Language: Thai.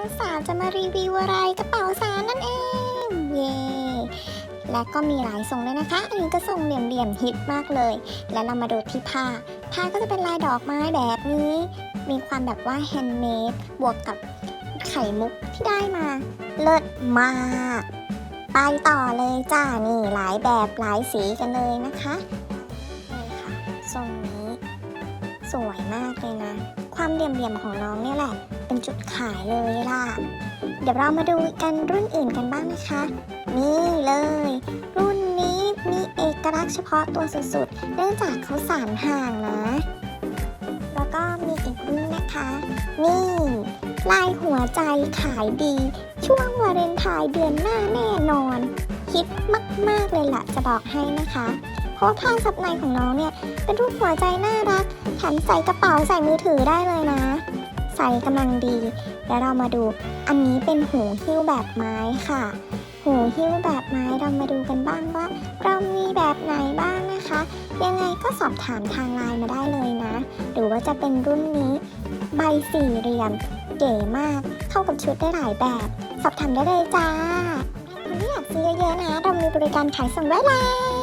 องสาวจะมารีวิวอะไรกระเป๋าสารนั่นเอง เย้และก็มีหลายทรงด้วยนะคะ อันนี้ก็ทรงเหลี่ยมๆฮิตมากเลย และเรามาดูที่ผ้า ผ้าก็จะเป็นลายดอกไม้แบบนี้ มีความแบบว่าแฮนด์เมดบวกกับไข่มุกที่ได้มา เลิศมาก ไปต่อเลยจ้า นี่หลายแบบหลายสีกันเลยนะคะนี่ค่ะทรงนี้ สวยมากเลยนะ ความเหลี่ยมๆของน้องเนี่ยแหละ เป็นจุดขายเลยล่ะ เดี๋ยวเรามาดูกันรุ่นอื่นกันบ้างนะคะ นี่เลย รุ่นนี้มีเอกลักษณ์เฉพาะตัวสุดๆ เนื่องจากเขาสานห่างนะ แล้วก็มีอีกรุ่นนะคะ นี่ลายหัวใจขายดี ช่วงวาเลนไทน์เดือนหน้าแน่นอนฮิตมาก ๆ เลยล่ะจะบอกให้นะคะเพราะว่าผ้าซับในของน้องเนี่ย เป็นรูปหัวใจน่ารักแถมใส่กระเป๋าใส่มือถือได้เลยนะ ใส่กำลังดี แล้วเรามาดูอันนี้เป็นหูหิ้วแบบไม้ค่ะ หูหิ้วแบบไม้เรามาดูกันบ้างว่า เรามีแบบไหนบ้างนะคะ ยังไงก็สอบถามทางไลน์มาได้เลยนะ หรือว่าจะเป็นรุ่นนี้ ใบสี่เหลี่ยมเก๋มาก เข้ากับชุดได้หลายแบบ สอบถามได้เลยจ้าใครอยากซื้อเยอะๆนะ เรามีบริการขายส่งด้วยแล้ว